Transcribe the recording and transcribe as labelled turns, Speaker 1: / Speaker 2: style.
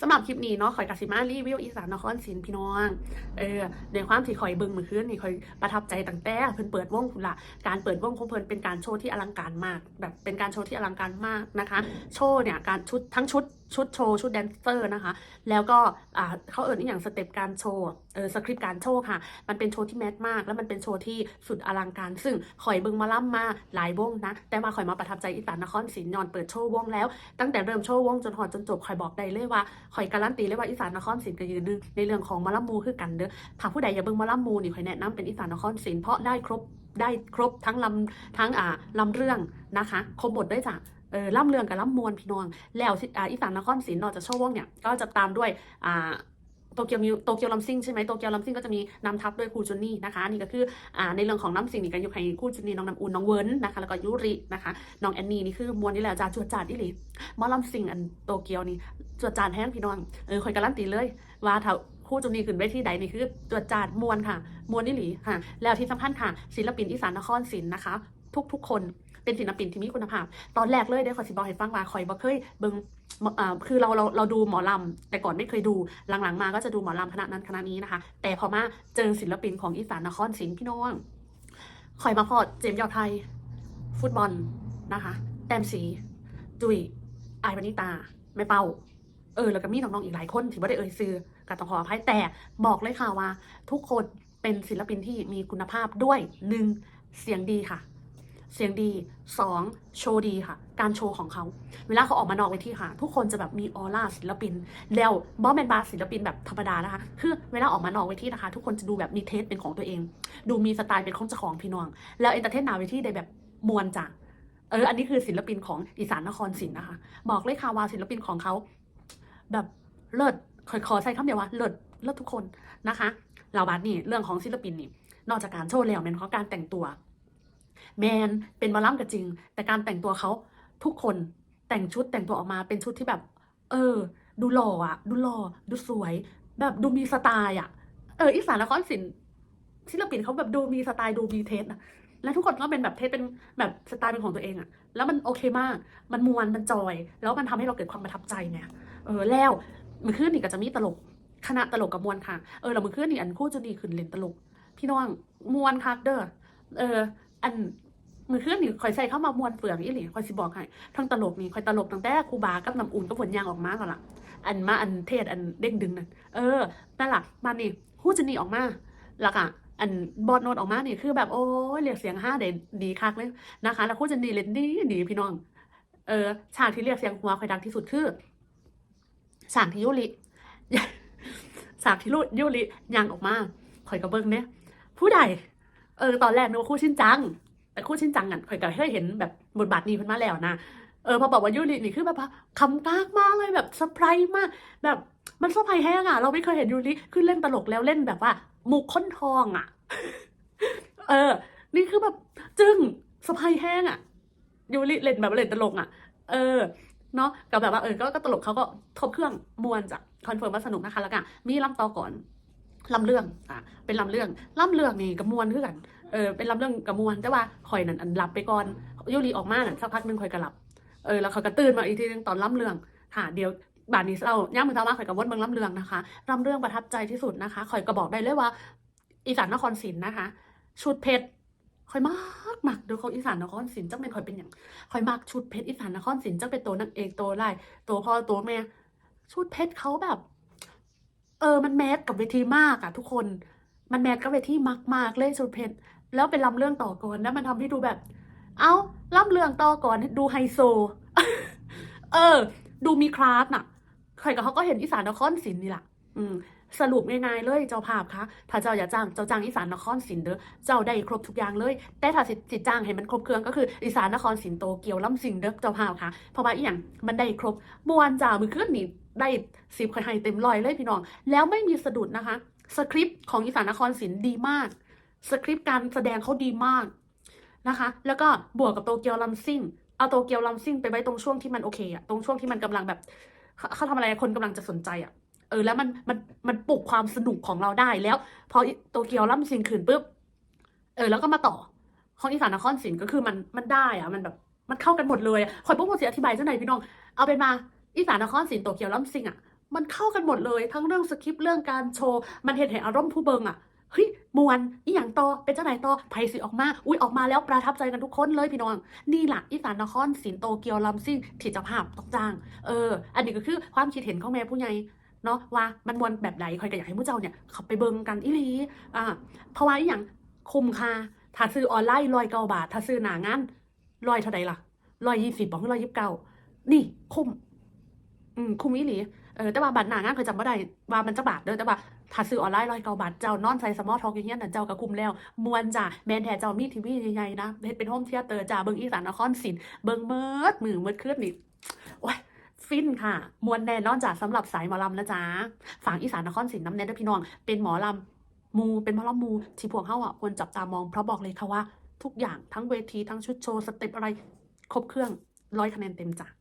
Speaker 1: สำหรับคลิปนี้เนาะข่อยกสิมารีวิวอีสานนครศรีพี่น้อง เออในความที่ข่อยเบิ่งเมื่อคืนนี่ข่อยประทับใจตั้งแต่เพิ่นเปิดวงคุณละการเปิดวงของเพิ่นเป็นการโชว์ที่อลังการมาก แบบเป็นการโชว์ที่อลังการมากนะคะ โชว์เนี่ยการชุดทั้งชุดชุดโชว์ ชุดแดนเซอร์นะคะ แล้วก็เขาเอ่ยอย่างสเต็ปการโชว์เออสคริปต์การโชว์ค่ะ มันเป็นโชว์ที่แมสมาก แล้วมันเป็นโชว์ที่สุดอลังการ ซึ่งข่อยเบิงมาล่ำมาหลายวงนะ แต่ว่าข่อยมาประทับใจอีสานนครศรียอนเปิดโชว์วงแล้ว ตั้งแต่เริ่มโชว์วงจนหอดจนจบข่อยบอกได้เลยว่าข่อยการันตีเลยว่าอีสานนครศรีก็ยืนหนึงในเรื่องของมอลำมูคือกันเด้อถ้าผู้ใดอยากเบิงมอลำมูนี่ข่อยแนะนำเป็นอีสานนครศรีเพราะได้ครบได้ครบทั้งลำทั้งอ่าลำเรื่องนะคะครบทด้วยจ้ะ ออล่ำเรืองกับล่ำมวลพี่น้อง แล้วสิอ่าอีสานนครศรีนอกจากโชว์วงเนี่ยก็จะตามด้วยอ่าโตเกียวมิวโตเกียวลัมซิงใช่ไหมโตเกียวลัมซิงก็จะมีนำทัพด้วยครูจุนนี่นะคะนี่ก็คืออ่าในเรื่องของน้ำสิงนี่ก็อยู่ให้ครูจุนนี่น้องน้ำอุ่นน้องเวิร์นนะคะแล้วก็ยุรินะคะน้องแอนนี่นี่คือมวลนี่แหละจ้าจวดจาดอีหลีหมอลำซิงอันโตเกียวนี่จวดจาดแห้งพี่น้องเออคอยการันตีเลย ว่าถ้าคู่จุนนี่ขึ้นเวทีใดนี่คือจวดจาดมวลค่ะมวลนี่หลีค่ะ แล้วที่สำคัญค่ะศิลปินอีสานนครศรีนะคะ ทุกๆคน เป็นศิลปินที่มีคุณภาพ ตอนแรกเลยได้ขอสิบอกให้ฟังว่าคอยบ่เคยเบิ่งอ่าคือเราเราเราดูหมอลำแต่ก่อนไม่เคยดูหลังๆ มาก็จะดูหมอลำคณะนั้นคณะนี้นะคะ แต่พอมาเจอศิลปินของอีสานนครศรีพี่น้องคอยมาพอดเจมส์ยอดไทย ฟุตบอลนะคะ แต้มสีจุยไอายปณิตาแม่เป้าเออแล้วก็มีน้องๆอีกหลายคนที่ไม่ได้เอ่ยซื้อกับต้องขออภัยแต่บอกเลยค่ะว่า ทุกคนเป็นศิลปินที่มีคุณภาพด้วยหนึ่งเสียงดีค่ะ เสียงดีสองโชว์ดีค่ะ การโชว์ของเขา เวลาเขาออกมานอกเวทีค่ะ ทุกคนจะแบบมีออร่าศิลปิน แล้วบอสแมนบาศิลปินแบบธรรมดานะคะ คือเวลาออกมานอกเวทีนะคะ ทุกคนจะดูแบบมีเทสเป็นของตัวเอง ดูมีสไตล์เป็นของเจ้าของพี่น้อง แล้วเอนเตอร์เทนนาเวทีได้แบบมวลจ้ะเออ อันนี้คือศิลปินของอีสานนครศรีนะคะ บอกเลยค่ะว่าศิลปินของเขาแบบเลิศขอขอใช้คำเดียวว่าเลิศเลิศทุกคนนะคะ เราบัดนี่เรื่องของศิลปินนี่ นอกจากการโชว์แล้วแมนเขาการแต่งตัว แมนเป็นหมาล่ำก็จริง แต่การแต่งตัวเขาทุกคนแต่งชุดแต่งตัวออกมาเป็นชุดที่แบบ เออ ดูหล่ออะดูหล่อดูสวย แบบดูมีสไตล์อะเอออีสานนครศิลป์ศิลปินเขาแบบดูมีสไตล์ดูมีเทสนะและทุกคนก็เป็นแบบเทสเป็นแบบสไตล์เป็นของตัวเองอะแล้วมันโอเคมาก มันมวนมันจอย แล้วมันทำให้เราเกิดความประทับใจไงเออแล้วมือขึ้นนี่ก็จะมีตลกคณะตลกกับมวลค่ะ เออแล้วมือขึ้นนี่อันคู่จะดีขึ้นเล่นตลก พี่น้องมวนคักเด้อเออ อันมือขึ้นนี่คอยใส่เข้ามามวนเฟืองอีหลีคอยสิบอกให้ทั้งตลกนี่คอยตลกตั้งแต่ครูบากับน้ำอุ่นก็ผลยางออกมาแล้วล่ะอันมาอันเทศอันเด้งดึงนั่นเออนั่นหละมานี่คู่จะนี่ออกมาแล้วก็อันบอดโนดออกมานี่คือแบบโอ้ยเรียกเสียงห้าเด่นดีคักเลยนะคะ แล้วคู่จะนี่เล่นดีดีพี่น้อง เออฉากที่เรียกเสียงหัวคอยดังที่สุดคือฉากที่ยุริฉากที่ลุยุริยางออกมาคอยกระเบิ้งเนี่ยผู้ใด เออตอนแรกนึกว่าคู่ชินจัง แต่คู่ชินจังอะข่อยก็เคยเห็นแบบบทบาทนี้เพิ่นมาแล้วนะเออพอบอกว่ายูรินี่คือแบบคำกากมากเลยแบบเซอร์ไพรส์มาก แบบมันเซอร์ไพรส์แห้งอะเราไม่เคยเห็นยูริคือเล่นตลกแล้วเล่นแบบว่ามุกค้นทองอะ เออ นี่คือแบบจึ้งเซอร์ไพรส์แห้งอะยูริเล่นแบบเล่นตลกอะ เออเนาะกับแบบว่าเออก็ก็ตลกเขาก็ทบเครื่องมวนจ้ะคอนเฟิร์มว่าสนุกนะคะแล้วก็มีลำต่อก่อน ลำเรื่องอะเป็นลำเรื่องลำเรื่องนี่กับมวนคือกันเออเป็นลำเรื่องกับมวลแต่ว่าคอยนั่นอันหลับไปก่อนยูรีออกมาน่ะสักพักหนึงคอยก็หลับเออแล้วเขาก็ตื่นมาอีกทีนึงตอนล่ำเรื่องค่ะเดี๋ยวบานนี้เราย่ามมือเท้ามาคอยกับวนเมืองล่ำเรื่องนะคะล่ำเรื่องประทับใจที่สุดนะคะคอยก็บอกได้เลยว่า อีสานนครศรีนะคะ ชุดเพชรคอยมากมากดูเขาอีสานนครศรีจังเป็นคอยเป็นอย่างคอยมากชุดเพชรอีสานนครศรีจังเป็นตัวนางเอกตัวไล่ตัวพ่อตัวแม่ ชุดเพชรเขาแบบ เออมันแมสกับเวทีมากอะทุกคน มันแมสกับเวทีมากมากๆเลยชุดเพชรแล้วเป็นลำเรื่องต่อก่อนแล้วมันทำให้ดูแบบ เอาลำเรื่องต่อก่อนดูไฮโซ เออ ดูมีคลาสน่ะ ใครกับเขาก็เห็นอีสานนครศิลป์นี่แหละอืมสรุปง่ายๆเลยเจ้าภาพคะถ้าเจ้าอย่าจ้างเจ้าจ้างอีสานนครศิลป์เด้อเจ้าได้ครบทุกอย่างเลย แต่ถ้าสิสิจ้างให้มันครบเครื่องก็คืออีสานนครศิลป์โตเกียวล่ำสิงเด้อเจ้าภาพคะเพราะว่าอีหยังมันได้ครบมวนจ่ามือขึ้นนี่ ได้สิบคยให้เต็มร้อยเลยพี่น้อง แล้วไม่มีสะดุดนะคะ สคริปต์ของอีสานนครศิลป์ดีมาก สคริปต์การแสดงเขาดีมากนะคะ แล้วก็บวกกับโตเกียวลัมซิ่ง เอาโตเกียวลัมซิ่งไปไว้ตรงช่วงที่มันโอเคอะตรงช่วงที่มันกำลังแบบเขาเขาทำอะไรคนกำลังจะสนใจอะเออแล้วมันมันมันปลุกความสนุกของเราได้แล้ว พอโตเกียวลัมซิ่งขืนปุ๊บเออแล้วก็มาต่อของอีสานนครศิลป์ก็คือมันมันได้อะมันแบบมันเข้ากันหมดเลยคอยพวกผมเสีอธิบายเจ้าไหนพี่น้อง เอาเป็นมา อีสานนครศิลป์โตเกียวลัมซิงอะมันเข้ากันหมดเลยทั้งเรื่องสคริปต์เรื่องการโชว์ มันเห็นเห็นอารมณ์ผู้เบิงอะเฮ้ยมวนอีหยังต่อเป็นเจ้าไหนต่อไผสิออกมา อุ้ยออกมาแล้วประทับใจกันทุกคนเลยพี่น้อง นี่แหละอีสานนครศิลป์โตเกียวลำซิ่งที่จะภาพต้องจ้าง เออ อันนี้ก็คือความคิดเห็นของแม่ผู้ใหญ่เนาะว่ามันมวนแบบใดคอยก็อยากให้ผู้เจ้าเนี่ยเขาไปเบิงกันอีหลีอ่าเพราะว่าอหย่างคุ้มค่าถ้าซื้อออนไลน์ร้อยเก้าบาท ถ้าซื้อหนางานร้อยเท่าใดล่ะร้อยยี่สิบบอกร้อยยี่สิบเก้านี่คุ้ม อืมคุ้มอีหลีเออแต่ว่าบัตรหนางานเคยจำบ่ได้ว่ามันจะบาทเด้อแต่ว่าถ้าซื้อออนไลน์ร้อยเก้าบาทเจ้านอนใส่สมอลท็อกอย่างเงี้ยน่ะเจ้าก็คุมแล้วมวนจ้ะแมนแท้เจ้ามีทีวีใหญ่ๆนะเฮ็ดเป็นโฮมเธียเตอร์จ้าเบิ่งอีสานนครศิลป์เบิ่งเมิดมือเมิดคืนนี่โอ้ยฟินค่ะ มวนแน่นอนจ้ะสำหรับสายหมอลำนะจ๊ะฝั่งอีสานนครศิลป์น้ำแน่เด้อพี่น้อง เป็นหมอลำมูเป็นหมอลำมูที่พวกเฮาอะควรจับตามองเพราะบอกเลยค่ะว่า ทุกอย่างทั้งเวทีทั้งชุดโชว์สเต็ปอะไร ครบเครื่องร้อยคะแนนเต็มจ้ะ